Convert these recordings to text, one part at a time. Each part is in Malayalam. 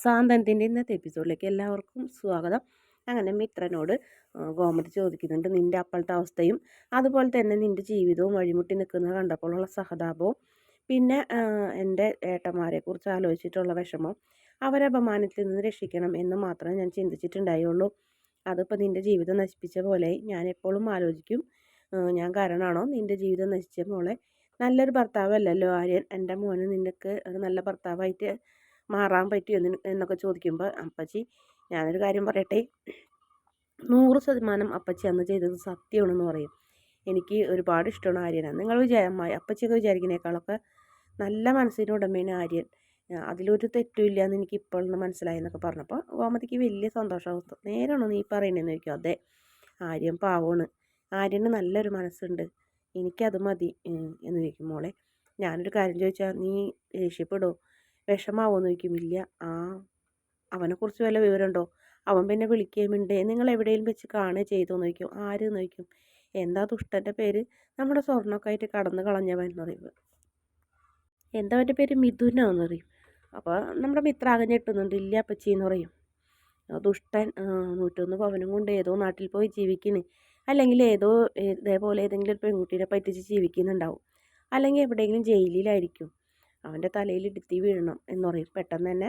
സാന്തനത്തിന്റെ ഇന്നത്തെ എപ്പിസോഡിലേക്ക് എല്ലാവർക്കും സ്വാഗതം. അങ്ങനെ മിത്രനോട് ഗോമതി ചോദിക്കുന്നുണ്ട് നിന്റെ അപ്പോഴത്തെ അവസ്ഥയും അതുപോലെ തന്നെ നിന്റെ ജീവിതവും വഴിമുട്ടി നിൽക്കുന്നത് കണ്ടപ്പോഴുള്ള സഹതാപവും പിന്നെ എന്റെ ഏട്ടന്മാരെക്കുറിച്ച് ആലോചിച്ചിട്ടുള്ള വിഷമം അവരെ അപമാനത്തിൽ നിന്ന് രക്ഷിക്കണം എന്ന് മാത്രമേ ഞാൻ ചിന്തിച്ചിട്ടുണ്ടായുള്ളൂ. അതിപ്പോൾ നിന്റെ ജീവിതം നശിപ്പിച്ച പോലെ ഞാൻ എപ്പോഴും ആലോചിക്കും. ഞാൻ കാരണമാണോ നിന്റെ ജീവിതം നശിച്ച മോളെ നല്ലൊരു ഭർത്താവല്ലല്ലോ ആര്യൻ. എന്റെ മോന് നിനക്ക് ഒരു നല്ല ഭർത്താവായിട്ട് മാറാൻ പറ്റുമോ എന്നൊക്കെ ചോദിക്കുമ്പോൾ അപ്പച്ചി ഞാനൊരു കാര്യം പറയട്ടെ. നൂറ് ശതമാനം അപ്പച്ചി അന്ന് ചെയ്തത് സത്യമാണെന്ന് പറയും. എനിക്ക് ഒരുപാട് ഇഷ്ടമാണ് ആര്യനാണ് നിങ്ങൾ വിചാരം അപ്പച്ചിയൊക്കെ വിചാരിക്കുന്നേക്കാളൊക്കെ നല്ല മനസ്സിന്റെ ഉടമയാണ് ആര്യൻ. അതിലൊരു തെറ്റുമില്ല എന്ന് എനിക്ക് ഇപ്പോൾ മനസ്സിലായി എന്നൊക്കെ പറഞ്ഞപ്പോൾ ഗോമതിക്ക് വലിയ സന്തോഷാവസ്ഥ നേരാണോ നീ പറയണേന്ന്? ചോദിക്കും. അതെ ആര്യൻ പാവമാണ്. ആര്യന് നല്ലൊരു മനസ്സുണ്ട്. എനിക്കത് മതി. എന്ന് ചോദിക്കും മോളെ. ഞാനൊരു കാര്യം ചോദിച്ചാൽ നീ ദേഷ്യപ്പെടുമോ വിഷമാവോന്ന് ചോദിക്കും ഇല്ല ആ അവനെക്കുറിച്ച് വല്ല വിവരമുണ്ടോ? അവൻ പിന്നെ വിളിക്കുകയുമുണ്ടേ നിങ്ങൾ എവിടെയും വെച്ച് കാണുക ചെയ്തോ ചോദിക്കും ആര് ചോദിക്കും എന്താ ദുഷ്ടന്റെ പേര്? നമ്മുടെ സ്വർണമൊക്കെ ആയിട്ട് കടന്ന് കളഞ്ഞവൻ എന്ന് പറയും എന്താ അവന്റെ പേര്? മിഥുനാന്ന് പറയും അപ്പോൾ നമ്മുടെ മിത്രാകെ ഞെട്ടുന്നുണ്ട്. ഇല്ല അപ്പച്ചി എന്ന് പറയും ദുഷ്ടൻ നൂറ്റൊന്ന് പവനും കൊണ്ട് ഏതോ നാട്ടിൽ പോയി ജീവിക്കുന്നു അല്ലെങ്കിൽ ഏതോ ഇതേപോലെ ഏതെങ്കിലും ഒരു പെൺകുട്ടീനെ പറ്റിച്ച് ജീവിക്കുന്നുണ്ടാവും. അല്ലെങ്കിൽ എവിടെയെങ്കിലും ജയിലിലായിരിക്കും. അവന്റെ തലയിൽ ഇടുത്തി വീഴണം എന്ന് പറയും. പെട്ടെന്ന് തന്നെ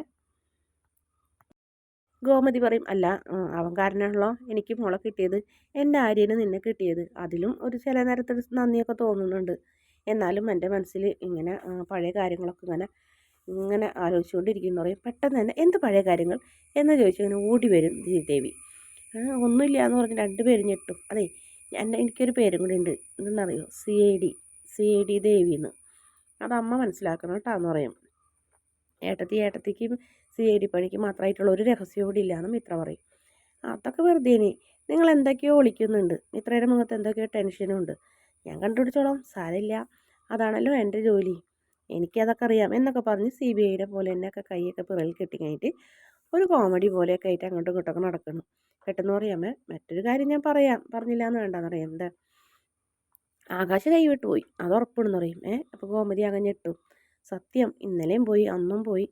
ഗോമതി പറയും അല്ല അവൻ കാരണമാണല്ലോ എനിക്ക് മുള കിട്ടിയത്. എന്റെ ആര്യന് നിന്നെ കിട്ടിയത്. അതിലും ഒരു ചില നേരത്തെ നന്ദിയൊക്കെ തോന്നുന്നുണ്ട്. എന്നാലും എന്റെ മനസ്സിൽ ഇങ്ങനെ പഴയ കാര്യങ്ങളൊക്കെ ഇങ്ങനെ ഇങ്ങനെ ആലോചിച്ചുകൊണ്ടിരിക്കുന്നു പറയും. പെട്ടെന്ന് തന്നെ എന്ത് പഴയ കാര്യങ്ങൾ? എന്ന് ചോദിച്ചു ഇങ്ങനെ ഓടി വരും ദേവി ഒന്നുമില്ല എന്ന് പറഞ്ഞ് രണ്ട് പേരും ഞെട്ടും. അതെ എന്റെ എനിക്കൊരു പേരും കൂടി ഉണ്ട്. എന്തെന്നറിയോ C I D. C I D Devi എന്ന്. അത് അമ്മ മനസ്സിലാക്കണം കേട്ടോ എന്ന് പറയും. ഏട്ടത്തി ഏട്ടത്തിക്കും സി ഐ ഡി പണിക്ക് മാത്രമായിട്ടുള്ള ഒരു രഹസ്യം കൂടി ഇല്ലയെന്ന് മിത്ര പറയും. അതൊക്കെ വെറുതെ ഇനി. നിങ്ങൾ എന്തൊക്കെയോ ഒളിക്കുന്നുണ്ട് മിത്രയുടെ മുഖത്ത് എന്തൊക്കെയോ ടെൻഷനും ഉണ്ട്. ഞാൻ കണ്ടുപിടിച്ചോളാം. സാരമില്ല. അതാണല്ലോ എന്റെ ജോലി. എനിക്കതൊക്കെ അറിയാം എന്നൊക്കെ പറഞ്ഞ് സി ബി ഐയുടെ പോലെ എന്നെയൊക്കെ കൈയൊക്കെ പിറൽ കെട്ടി കഴിഞ്ഞിട്ട് ഒരു കോമഡി പോലെയൊക്കെ ആയിട്ട് അങ്ങോട്ടും ഇങ്ങോട്ടൊക്കെ നടക്കണം പെട്ടെന്ന് പറയാമേ മറ്റൊരു കാര്യം ഞാൻ പറയാം. പറഞ്ഞില്ല എന്ന് വേണ്ടെന്നറിയാം എന്താ? ആകാശ കൈവിട്ട് പോയി. അത് ഉറപ്പിടുന്നു പറയും. ഏ അപ്പോൾ ഗോമതി അകഞ്ഞിട്ടു സത്യം ഇന്നലെയും പോയി അന്നും പോയി.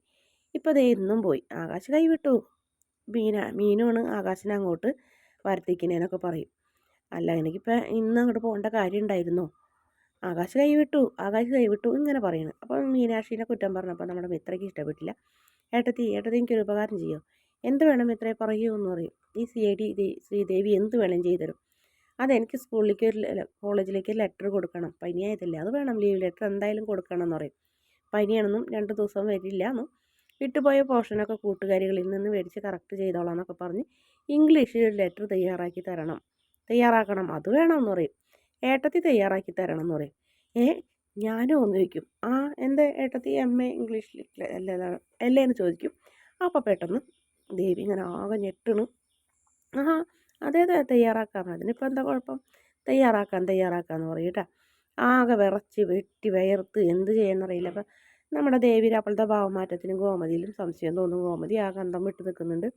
ഇപ്പോൾ അതേ ഇന്നും പോയി. ആകാശ കൈവിട്ടു. മീന മീനുമാണ് ആകാശിനെ അങ്ങോട്ട് വരത്തിക്കുന്നതിനൊക്കെ പറയും. അല്ല എനിക്കിപ്പോൾ ഇന്ന് അങ്ങോട്ട് പോകേണ്ട കാര്യം ഉണ്ടായിരുന്നോ. ആകാശ് കൈവിട്ടു ആകാശ് കൈവിട്ടു ഇങ്ങനെ പറയുന്നു അപ്പോൾ മീനാക്ഷിനെ കുറ്റം പറഞ്ഞപ്പോൾ നമ്മുടെ മിത്രയ്ക്ക് ഇഷ്ടപ്പെട്ടില്ല. ഏട്ടത്തി ഏട്ടത്തി എനിക്കൊരു ഉപകാരം ചെയ്യോ? എന്ത് വേണം മിത്രയെ പറയൂ എന്ന് പറയും. ഈ സി ഐ ഡി ശ്രീദേവി എന്ത് വേണം ചെയ്തു അതെനിക്ക് സ്കൂളിലേക്ക് ഒരു കോളേജിലേക്ക് ലെറ്റർ കൊടുക്കണം. പനിയായതല്ലേ അത് വേണം ലീവ് ലെറ്റർ എന്തായാലും കൊടുക്കണം എന്ന് പറയും പനിയാണെന്നും രണ്ട് ദിവസം വരില്ല. എന്നും വിട്ടുപോയ പോർഷനൊക്കെ കൂട്ടുകാരികളിൽ നിന്ന് മേടിച്ച് കറക്റ്റ് ചെയ്തോളാം എന്നൊക്കെ പറഞ്ഞ് ഇംഗ്ലീഷിൽ ഒരു ലെറ്റർ തയ്യാറാക്കി തരണം. തയ്യാറാക്കണം. അത് വേണമെന്ന് പറയും. ഏട്ടത്തി തയ്യാറാക്കി തരണം എന്ന് പറയും. ഏ ഞാനും ഒന്ന് ചോദിക്കും. ആ എന്താ ഏട്ടത്തി എം എ ഇംഗ്ലീഷിൽ അല്ലേ എന്ന് ചോദിക്കും. അപ്പോൾ പെട്ടെന്ന് ദേവി ഇങ്ങനെ ആകെ ഞെട്ടണു. ആ അതെ അതെ തയ്യാറാക്കാം. അതിനിപ്പോൾ എന്താ കുഴപ്പം? തയ്യാറാക്കാം തയ്യാറാക്കാമെന്ന് പറയും ആകെ വിറച്ച് വെട്ടി വയർത്ത് എന്ത് ചെയ്യാന്നറിയില്ല. അപ്പം നമ്മുടെ ദേവിയുടെ അപ്പോഴത്തെ ഭാവമാറ്റത്തിനും ഗോമതിയിലും സംശയം തോന്നും. ഗോമതി ആ ഗന്ധം വിട്ട് നിൽക്കുന്നുണ്ട്.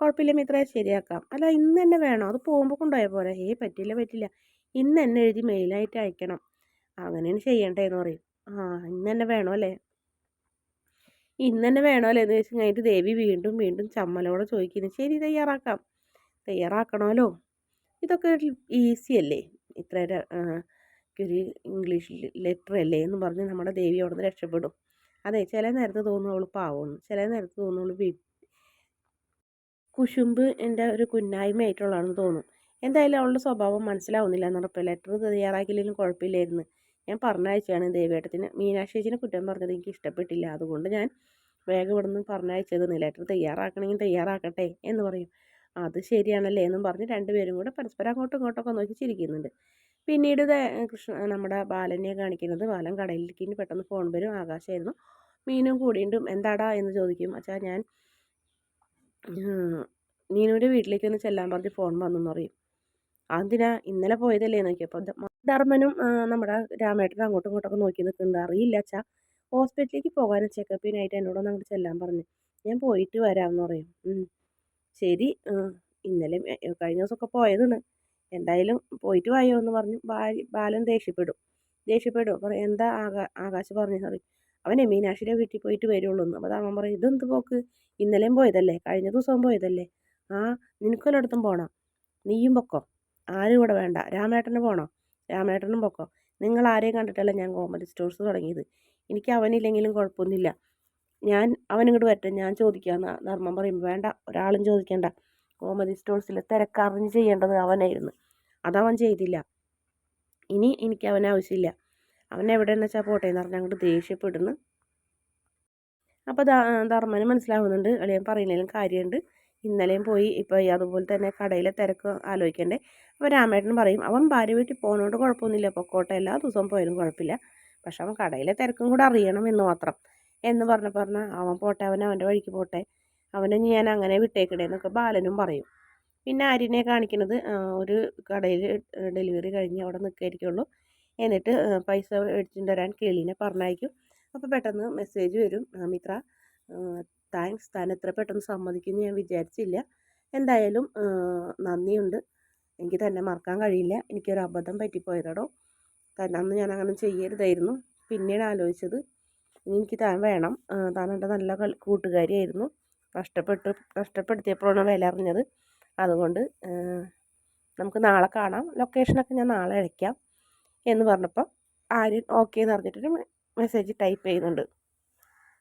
കുഴപ്പമില്ല മിത്ര ശരിയാക്കാം. അല്ല ഇന്ന് തന്നെ വേണോ? അത് പോകുമ്പോൾ കൊണ്ടുപോയ പോലെ ഏയ് പറ്റില്ല പറ്റില്ല. ഇന്ന് തന്നെ എഴുതി മെയിലായിട്ട് അയക്കണം. അങ്ങനെയാണ് ചെയ്യേണ്ടതെന്ന് പറയും. ആ ഇന്ന് തന്നെ വേണോ അല്ലേ? ഇന്ന് തന്നെ വേണോ അല്ലേ എന്ന് വെച്ച് കഴിഞ്ഞിട്ട് ദേവി വീണ്ടും വീണ്ടും ചമ്മലോടെ ചോദിക്കുന്നു. ശരി തയ്യാറാക്കാം. തയ്യാറാക്കണമല്ലോ. ഇതൊക്കെ ഈസി അല്ലേ? ഇത്ര ഒരു ഇംഗ്ലീഷ് ലെറ്റർ അല്ലേ എന്ന് പറഞ്ഞ് നമ്മുടെ ദേവി അവിടെ നിന്ന് രക്ഷപ്പെടും. അതെ ചില നേരത്ത് തോന്നുന്നു അവൾ പാവമെന്ന് ചില നേരത്ത് തോന്നുന്നു അവൾ കുശുമ്പ് എന്റെ ഒരു കുന്നായ്മയായിട്ടുള്ളതാണെന്ന് തോന്നും. എന്തായാലും അവളുടെ സ്വഭാവം മനസ്സിലാവുന്നില്ല എന്നറിയപ്പോൾ ലെറ്റർ തയ്യാറാക്കില്ലെങ്കിലും കുഴപ്പമില്ലായിരുന്നു. ഞാൻ പറഞ്ഞയച്ചാണ് ദേവേട്ടത്തിന് മീനാക്ഷേച്ചിനെ കുറ്റം പറഞ്ഞത് എനിക്ക് ഇഷ്ടപ്പെട്ടില്ല. അതുകൊണ്ട് ഞാൻ വേഗം ഇവിടെ നിന്ന് പറഞ്ഞയച്ചത് ലെറ്റർ തയ്യാറാക്കണമെങ്കിൽ തയ്യാറാക്കട്ടെ എന്ന് പറയും. അത് ശരിയാണല്ലേ എന്നും പറഞ്ഞ് രണ്ടുപേരും കൂടെ പരസ്പരം അങ്ങോട്ടും ഇങ്ങോട്ടൊക്കെ നോക്കി ചിരിക്കുന്നുണ്ട്. പിന്നീട് കൃഷ്ണ നമ്മുടെ ബാലനെ കാണിക്കുന്നത് ബാലൻ കടയിലേക്ക് പെട്ടെന്ന് ഫോൺ വരും. ആകാശമായിരുന്നു. മീനും കൂടിയിട്ടും എന്താടാ എന്ന് ചോദിക്കും. അച്ഛാ ഞാൻ നീനുവിന്റെ വീട്ടിലേക്ക് ഒന്ന് ചെല്ലാൻ പറഞ്ഞ് ഫോൺ വന്നെന്ന് പറയും. അതിനാ ഇന്നലെ പോയതല്ലേ? നോക്കിയപ്പോൾ ധർമ്മനും നമ്മുടെ രാമേട്ടനും അങ്ങോട്ടും ഇങ്ങോട്ടൊക്കെ നോക്കി നിൽക്കുന്നുണ്ട്. അറിയില്ല അച്ഛാ. ഹോസ്പിറ്റലിലേക്ക് പോകാനും. ചെക്കപ്പിനായിട്ട് എന്നോടൊന്ന് അങ്ങോട്ട് ചെല്ലാൻ പറഞ്ഞു. ഞാൻ പോയിട്ട് വരാമെന്ന് പറയും. ശരി ഇന്നലെ കഴിഞ്ഞ ദിവസമൊക്കെ പോയതാണ്. എന്തായാലും പോയിട്ട് വായോ എന്ന് പറഞ്ഞു. ബാലൻ ദേഷ്യപ്പെടും. ദേഷ്യപ്പെടും. പറയും എന്താ ആകാ ആകാശ് പറഞ്ഞു പറയും. അവനെ മീനാക്ഷിയുടെ വീട്ടിൽ പോയിട്ട് വരുള്ളൂ എന്ന്. അപ്പോൾ ധർമ്മം പറയും ഇതെന്ത് പോക്ക്? ഇന്നലെയും പോയതല്ലേ? കഴിഞ്ഞ ദിവസവും പോയതല്ലേ? ആ നിനക്കൊല്ലടത്തും പോകണം നീയും പൊക്കോ? ആരും ഇവിടെ വേണ്ട. രാമേട്ടന് പോകണോ രാമേട്ടനും പൊക്കോ? നിങ്ങൾ ആരെയും കണ്ടിട്ടല്ല ഞാൻ കോമഡി സ്റ്റോഴ്സ് തുടങ്ങിയത്. എനിക്ക് അവനില്ലെങ്കിലും കുഴപ്പമൊന്നുമില്ല. ഞാൻ അവനിങ്ങോട്ട് വരട്ടെ ഞാൻ ചോദിക്കാമെന്ന് ധർമ്മം പറയുമ്പോൾ വേണ്ട ഒരാളും ചോദിക്കേണ്ട. കോമഡി സ്റ്റോഴ്സിൽ തിരക്കറിഞ്ഞ് ചെയ്യേണ്ടത് അവനായിരുന്നു. അതവൻ ചെയ്തില്ല. ഇനി എനിക്ക് അവൻ ആവശ്യമില്ല. അവൻ എവിടെയെന്ന് വെച്ചാൽ പോട്ടെ എന്ന് പറഞ്ഞ് അങ്ങോട്ട് ദേഷ്യപ്പെടുന്നു. അപ്പോൾ ധർമ്മന് മനസ്സിലാവുന്നുണ്ട്. അളിയൻ പറയുന്നതിലും കാര്യമുണ്ട്. ഇന്നലെയും പോയി ഇപ്പോൾ അതുപോലെ തന്നെ കടയിലെ തിരക്ക് ആലോചിക്കണ്ടേ. അപ്പോൾ രാമേട്ടൻ പറയും അവൻ ഭാര്യ വീട്ടിൽ പോകുന്നതുകൊണ്ട് കുഴപ്പമൊന്നുമില്ല. പൊക്കോട്ടെ എല്ലാ ദിവസവും പോയാലും കുഴപ്പമില്ല. പക്ഷെ അവൻ കടയിലെ തിരക്കും കൂടെ അറിയണം എന്ന് മാത്രം. എന്ന് പറഞ്ഞ പറഞ്ഞാൽ അവൻ പോട്ടെ അവൻ അവന്റെ വഴിക്ക് പോട്ടെ അവനെ ഞാൻ അങ്ങനെ വിട്ടേക്കണേ എന്നൊക്കെ ബാലനും പറയും. പിന്നെ ആര്യനെ കാണിക്കുന്നത് ഒരു കടയിൽ ഡെലിവറി കഴിഞ്ഞ് അവിടെ നിൽക്കായിരിക്കുള്ളൂ എന്നിട്ട് പൈസ മേടിച്ചിട്ട് വരാൻ കേളീനെ പറഞ്ഞയക്കും. അപ്പോൾ പെട്ടെന്ന് മെസ്സേജ് വരും മിത്ര താങ്ക്സ് താൻ എത്ര പെട്ടെന്ന് സമ്മതിക്കുമെന്ന് ഞാൻ വിചാരിച്ചില്ല. എന്തായാലും നന്ദിയുണ്ട്. എനിക്ക് തന്നെ മറക്കാൻ കഴിയില്ല. എനിക്കൊരു അബദ്ധം പറ്റിപ്പോയതടോ. തന്നെ അന്ന് ഞാൻ അങ്ങനെ ചെയ്യരുതായിരുന്നു. പിന്നീട് ആലോചിച്ചത് ഇനി എനിക്ക് താൻ വേണം. താൻ എന്റെ നല്ല കൂട്ടുകാരിയായിരുന്നു. കഷ്ടപ്പെട്ട് കഷ്ടപ്പെടുത്തിയപ്പോഴാണ് വില അറിഞ്ഞത്. അതുകൊണ്ട് നമുക്ക് നാളെ കാണാം. ലൊക്കേഷനൊക്കെ ഞാൻ നാളെ അയക്കാം എന്ന് പറഞ്ഞപ്പോൾ ആര്യൻ ഓക്കെ എന്ന് പറഞ്ഞിട്ടൊരു മെസ്സേജ് ടൈപ്പ് ചെയ്യുന്നുണ്ട്.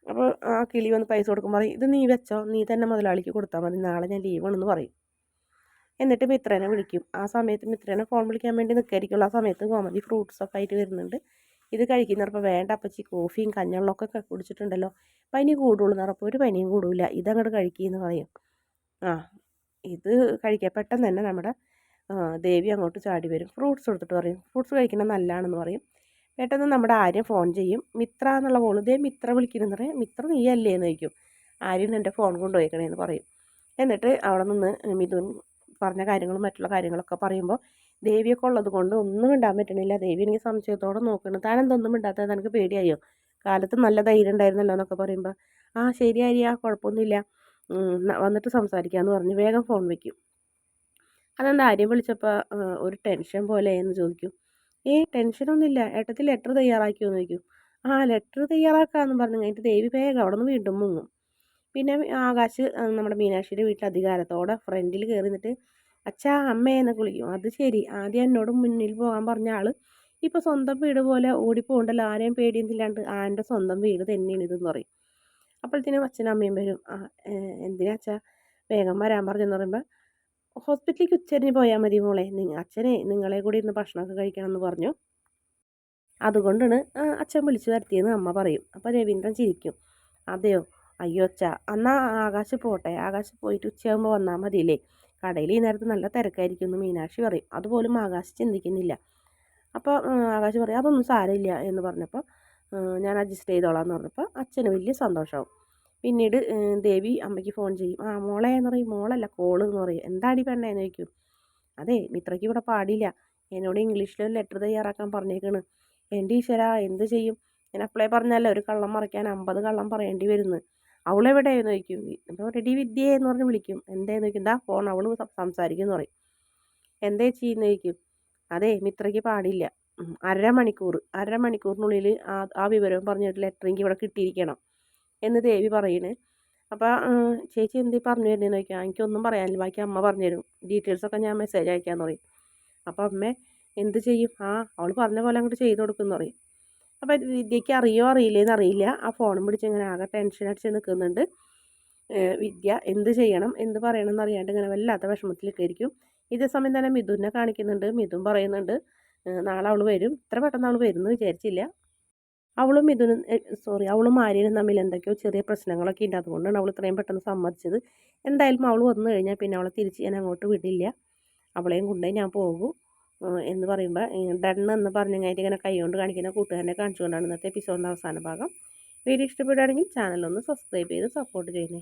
അപ്പോൾ ആ കിളി വന്ന് പൈസ കൊടുക്കുമ്പോൾ പറയും ഇത് നീ വെച്ചോ? നീ തന്നെ മുതലാളിക്ക് കൊടുത്താൽ മതി. നാളെ ഞാൻ ലീവാണെന്ന് പറയും. എന്നിട്ട് മിത്രനെ വിളിക്കും. ആ സമയത്ത് മിത്രനെ ഫോൺ വിളിക്കാൻ വേണ്ടി നിൽക്കായിരിക്കുള്ളൂ ആ സമയത്ത് ഗോമതി ഫ്രൂട്ട്സൊക്കെ ആയിട്ട് വരുന്നുണ്ട്. ഇത് കഴിക്കുന്നപ്പോൾ വേണ്ട അപ്പച്ചി കോഫിയും കഞ്ഞവെള്ളമൊക്കെ കുടിച്ചിട്ടുണ്ടല്ലോ. പനി കൂടുള്ളൂ എന്നറപ്പോൾ ഒരു പനിയും കൂടില്ല ഇതങ്ങോട്ട് കഴിക്കുകയെന്ന് പറയും. ആ ഇത് കഴിക്കുക പെട്ടെന്ന് തന്നെ നമ്മുടെ ദേവി അങ്ങോട്ട് ചാടി വരും. ഫ്രൂട്ട്സ് കൊടുത്തിട്ട് പറയും. ഫ്രൂട്ട്സ് കഴിക്കണം നല്ലതാണെന്ന് പറയും. പെട്ടെന്ന് നമ്മുടെ ആര്യം ഫോൺ ചെയ്യും. മിത്ര എന്നുള്ള ഫോൺ ഇതേ മിത്ര വിളിക്കുന്നെന്ന് പറയും മിത്ര നീ അല്ലേ എന്ന് ചോദിക്കും. ആര്യൻ എന്റെ ഫോൺ കൊണ്ടുപോയിക്കണേന്ന് പറയും. എന്നിട്ട് അവിടെ നിന്ന് മിഥുൻ പറഞ്ഞ കാര്യങ്ങളും മറ്റുള്ള കാര്യങ്ങളൊക്കെ പറയുമ്പോൾ ദേവിയൊക്കെ ഉള്ളത് കൊണ്ട് ഒന്നും മിണ്ടാൻ പറ്റണില്ല. ദേവി എനിക്ക് സംശയത്തോടെ നോക്കണം. താൻ എന്തൊന്നും മിണ്ടാത്തത്? എനിക്ക് പേടിയായോ? കാലത്ത് നല്ല ധൈര്യം ഉണ്ടായിരുന്നല്ലോ എന്നൊക്കെ പറയുമ്പോൾ ആ ശരി ആര്യ കുഴപ്പമൊന്നുമില്ല. വന്നിട്ട് സംസാരിക്കാമെന്ന് പറഞ്ഞ് വേഗം ഫോൺ വയ്ക്കും അതെന്താ? ആര്യം വിളിച്ചപ്പോൾ ഒരു ടെൻഷൻ പോലെ എന്ന് ചോദിക്കും. ഏ ടെൻഷനൊന്നുമില്ല. ഏട്ടത്തിൽ ലെറ്റർ തയ്യാറാക്കിയോ എന്ന് ചോദിക്കും. ആ ലെറ്റർ തയ്യാറാക്കാമെന്ന് പറഞ്ഞു കഴിഞ്ഞിട്ട് ദേവി വേഗം അവിടെ നിന്ന് വീണ്ടും മുങ്ങും. പിന്നെ ആകാശ് നമ്മുടെ മീനാക്ഷിയുടെ വീട്ടിൽ അധികാരത്തോടെ ഫ്രണ്ടിൽ കയറി നിന്നിട്ട് അച്ഛാ അമ്മേ എന്നൊക്കെ വിളിക്കും. അത് ശരി. ആദ്യം എന്നോട് മുന്നിൽ പോകാൻ പറഞ്ഞ ആൾ ഇപ്പോൾ സ്വന്തം വീട് പോലെ ഓടിപ്പോകണ്ടല്ലോ. ആരെയും പേടിയൊന്നുമില്ലാണ്ട് ആന്റെ സ്വന്തം വീട് തന്നെയാണ് ഇതെന്ന് പറയും. അപ്പോഴത്തേനും അച്ഛനും അമ്മയും വരും. ആ എന്തിനാ അച്ഛാ? വേഗം വരാൻ പറഞ്ഞെന്ന് പറയുമ്പോൾ ഹോസ്പിറ്റലിലേക്ക് ഉച്ചരിഞ്ഞ് പോയാൽ മതി മോളെ. അച്ഛനെ നിങ്ങളെ കൂടി ഇരുന്ന് ഭക്ഷണമൊക്കെ കഴിക്കണം എന്ന് പറഞ്ഞു. അതുകൊണ്ടാണ് അച്ഛൻ വിളിച്ചു വരുത്തിയെന്ന് അമ്മ പറയും. അപ്പോൾ രവീന്ദ്രൻ ചിരിക്കും. അതെയോ? അയ്യോ അച്ഛ. എന്നാൽ ആകാശ് പോട്ടെ. ആകാശ് പോയിട്ട് ഉച്ചയാകുമ്പോൾ വന്നാൽ മതിയില്ലേ? കടയിൽ ഈ നേരത്ത് നല്ല തിരക്കായിരിക്കും എന്ന് മീനാക്ഷി പറയും. അതുപോലും ആകാശ് ചിന്തിക്കുന്നില്ല. അപ്പോൾ ആകാശ് പറയും അതൊന്നും സാരമില്ല എന്ന് പറഞ്ഞപ്പോൾ ഞാൻ അഡ്ജസ്റ്റ് ചെയ്തോളാം എന്ന് പറഞ്ഞപ്പോൾ അച്ഛന് വലിയ സന്തോഷമാവും പിന്നീട് ദേവി അമ്മയ്ക്ക് ഫോൺ ചെയ്യും. ആ മോളെ എന്ന് പറയും. മോളല്ല കോൾ എന്ന് പറയും. എന്താടി പെണ്ണേന്ന് ചോദിക്കും. അതെ മിത്രയ്ക്ക് ഇവിടെ പാടില്ല. എന്നോട് ഇംഗ്ലീഷിൽ ഒരു ലെറ്റർ തയ്യാറാക്കാൻ പറഞ്ഞേക്കാണ്. എന്റെ ഈശ്വര എന്ത് ചെയ്യും? ഞാൻ അപ്ലൈ പറഞ്ഞല്ലോ ഒരു കള്ളം മറിക്കാൻ അമ്പത് കള്ളം പറയേണ്ടി വരുന്നു. അവളെവിടെയെന്ന് ചോദിക്കും. അപ്പോൾ റെഡി വിദ്യ എന്ന് പറഞ്ഞ് വിളിക്കും. എന്തേന്ന് ചോദിക്കും. എന്താ ഫോൺ. അവൾ സംസാരിക്കും എന്ന് പറയും. എന്തേ ചെയ്യുന്ന ചോദിക്കും. അതെ മിത്രയ്ക്ക് പാടില്ല. അരമണിക്കൂർ അരമണിക്കൂറിനുള്ളിൽ ആ ആ വിവരം പറഞ്ഞിട്ട് ലെറ്റർ എനിക്ക് ഇവിടെ കിട്ടിയിരിക്കണം. എന്ന് ദേവി പറയുന്നത് അപ്പോൾ ചേച്ചി എന്ത് പറഞ്ഞു തരുന്നതെന്ന് ചോദിക്കാം. എനിക്കൊന്നും പറയാനില്ല. ബാക്കി അമ്മ പറഞ്ഞു തരും. ഡീറ്റെയിൽസൊക്കെ ഞാൻ മെസ്സേജ് അയക്കാമെന്ന് പറയും. അപ്പോൾ അമ്മ എന്ത് ചെയ്യും? ആ അവൾ പറഞ്ഞ പോലെ അങ്ങോട്ട് ചെയ്ത് കൊടുക്കുമെന്ന് പറയും. അപ്പോൾ വിദ്യയ്ക്ക് അറിയോ അറിയില്ലേന്ന് അറിയില്ല. ആ ഫോണും പിടിച്ച് ഇങ്ങനെ ആകെ ടെൻഷൻ അടിച്ച് നിൽക്കുന്നുണ്ട് വിദ്യ എന്ത് ചെയ്യണം എന്ത് പറയണം എന്നറിയാണ്ട് ഇങ്ങനെ വല്ലാത്ത വിഷമത്തിലൊക്കെ ഇതേ സമയം തന്നെ മിഥുനെ കാണിക്കുന്നുണ്ട്. മിഥുൻ പറയുന്നുണ്ട് നാളെ അവൾ വരും. ഇത്ര പെട്ടെന്ന് അവൾ വരും എന്ന് വിചാരിച്ചില്ല. അവളും മിഥുനും സോറി അവളും ആര്യനും തമ്മിൽ എന്തൊക്കെയോ ചെറിയ പ്രശ്നങ്ങളൊക്കെ ഉണ്ട് അതുകൊണ്ടാണ് അവൾ ഇത്രയും പെട്ടെന്ന് സമ്മതിച്ചത്. എന്തായാലും അവൾ വന്നു കഴിഞ്ഞാൽ പിന്നെ അവളെ തിരിച്ച് ഞാൻ അങ്ങോട്ട് വിടില്ല. അവളെയും കൊണ്ടുപോയി ഞാൻ പോകൂ. എന്ന് പറയുമ്പോൾ ഡണ്ണ് എന്ന് പറഞ്ഞു കഴിഞ്ഞാൽ ഇങ്ങനെ കൈകൊണ്ട് കാണിക്കുന്ന കൂട്ടുകാരനെ കാണിച്ചുകൊണ്ടാണ് ഇന്നത്തെ എപ്പിസോഡിന്റെ അവസാന ഭാഗം. വീഡിയോ ഇഷ്ടപ്പെടുകയാണെങ്കിൽ ചാനലൊന്ന് സബ്സ്ക്രൈബ് ചെയ്ത് സപ്പോർട്ട് ചെയ്യുന്നേ